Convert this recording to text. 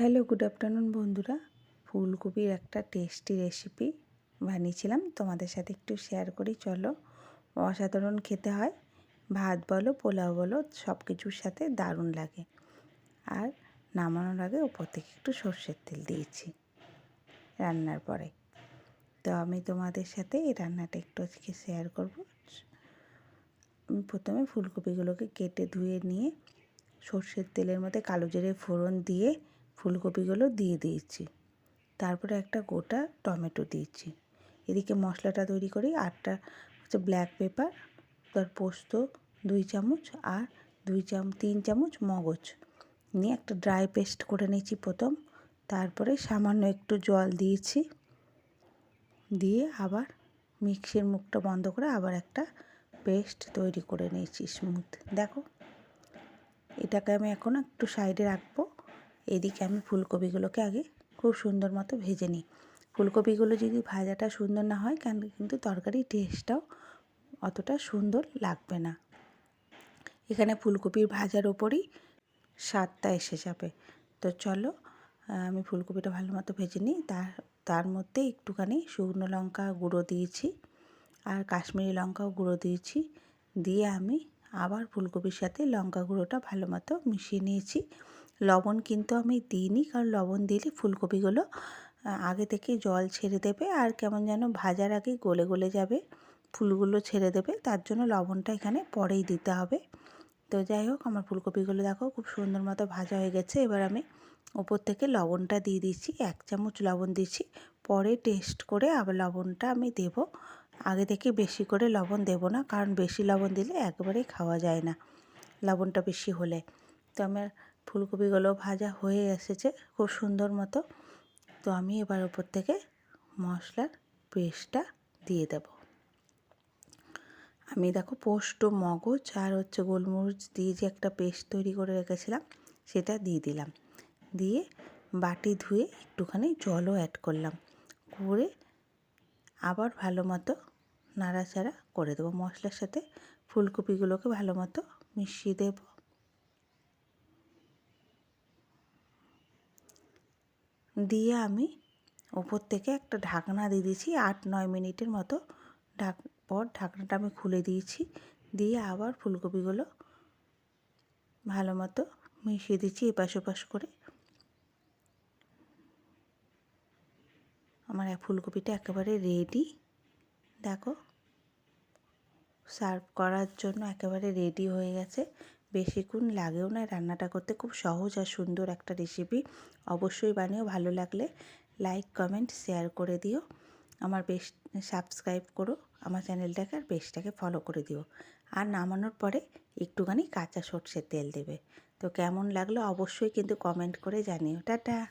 Hello good afternoon বন্ধুরা। ফুলকপির একটা টেস্টি রেসিপি বানিয়েছিলাম। তোমাদের সাথে একটু শেয়ার করি, চলো। অসাধারণ খেতে হয়। ভাত বলো, পোলাও বলো সব কিছুর সাথে দারুণ লাগে। আর নামানোর আগে ওপর থেকে একটু সর্ষের তেল দিয়েছি রান্নার পরে। তো আমি তোমাদের সাথে এই রান্নাটা একটু আজকে শেয়ার করব। আমি প্রথমে ফুলকপিগুলোকে কেটে ধুয়ে নিয়ে সর্ষের তেলের মধ্যে কালো জিরে ফোড়ন দিয়ে ফুলকপিগুলো দিয়ে দিয়েছি। তারপরে একটা গোটা টমেটো দিয়েছি। এদিকে মশলাটা তৈরি করি, আটটা হচ্ছে ব্ল্যাক পেপার তার পোস্ত, দুই চামচ আর দুই চাম, তিন চামচ মগজ। নিয়ে একটা ড্রাই পেস্ট করে নিয়েছি প্রথম। তারপরে সামান্য একটু জল দিয়েছি। দিয়ে আবার মিক্সির মুখটা বন্ধ করে আবার একটা পেস্ট তৈরি করে নিয়েছি স্মুথ দেখো, এটাকে আমি এখন একটু সাইডে রাখব। এদিকে আমি ফুলকপিগুলোকে আগে খুব সুন্দর মতো ভেজে নিই। ফুলকপিগুলো যদি ভাজাটা সুন্দর না হয়, কেন, কিন্তু তরকারির টেস্টটাও অতটা সুন্দর লাগবে না। এখানে ফুলকপির ভাজার ওপরই স্বাদটা এসে যাবে। তো চলো আমি ফুলকপিটা ভালো মতো ভেজে নিই। তার তার মধ্যে একটুখানি শুকনো লঙ্কা গুঁড়ো দিয়েছি আর কাশ্মীরি লঙ্কাও গুঁড়ো দিয়েছি। দিয়ে আমি আবার ফুলকপির সাথে লঙ্কা গুঁড়োটা ভালো মতো মিশিয়ে নিয়েছি। লবণ কিন্তু আমি দিইনি, কারণ লবণ দিলে ফুলকপিগুলো আগে থেকে জল ছেড়ে দেবে আর কেমন যেন ভাজার আগে গলে গলে যাবে, ফুলগুলো ছেড়ে দেবে, তার জন্য লবণটা এখানে পরেই দিতে হবে। তো যাই হোক, আমার ফুলকপিগুলো দেখো খুব সুন্দর মতো ভাজা হয়ে গেছে, এবার আমি ওপর থেকে লবণটা দিয়ে দিচ্ছি, এক চামচ লবণ দিচ্ছি, পরে টেস্ট করে আবার লবণটা আমি দেব। আগে থেকে বেশি করে লবণ দেব না, কারণ বেশি লবণ দিলে একবারেই খাওয়া যায় না, লবণটা বেশি হলে। তো আমার ফুলকপিগুলো ভাজা হয়ে এসেছে খুব সুন্দর মতো। তো আমি এবার ওপর থেকে মশলার পেস্টটা দিয়ে দেব। আমি দেখো পোস্ত, মগজ আর হচ্ছে গোলমরিচ দিয়ে যে একটা পেস্ট তৈরি করে রেখেছিলাম, সেটা দিয়ে দিলাম। দিয়ে বাটি ধুয়ে একটুখানি জলও অ্যাড করলাম। করে আবার ভালো মতো নাড়াচাড়া করে দেবো। মশলার সাথে ফুলকপিগুলোকে ভালো মতো মিশিয়ে দেবো। দিয়ে আমি ওপর থেকে একটা ঢাকনা দিয়ে দিয়েছি, আট নয় মিনিটের মতো ঢাক, পর ঢাকনাটা আমি খুলে দিয়েছি, দিয়ে আবার ফুলকপিগুলো ভালো মতো মিশিয়ে দিচ্ছি এপাশ ওপাশ করে। আমার ফুলকপিটা একেবারে রেডি দেখো সার্ভ করার জন্য একেবারে রেডি হয়ে গেছে। বেশিক্ষণ লাগেও না, রান্নাটা করতে খুব সহজ আর সুন্দর একটা রেসিপি অবশ্যই বানিও, ভালো লাগলে লাইক কমেন্ট শেয়ার করে দিও। আমার বেশ সাবস্ক্রাইব করো, আমার চ্যানেলটাকে আর বেশটাকে ফলো করে দিও। আর নামানোর পরে একটুখানি কাঁচা সর্ষের তেল দেবে। তো কেমন লাগল অবশ্যই কিন্তু কমেন্ট করে জানিও। টাটা!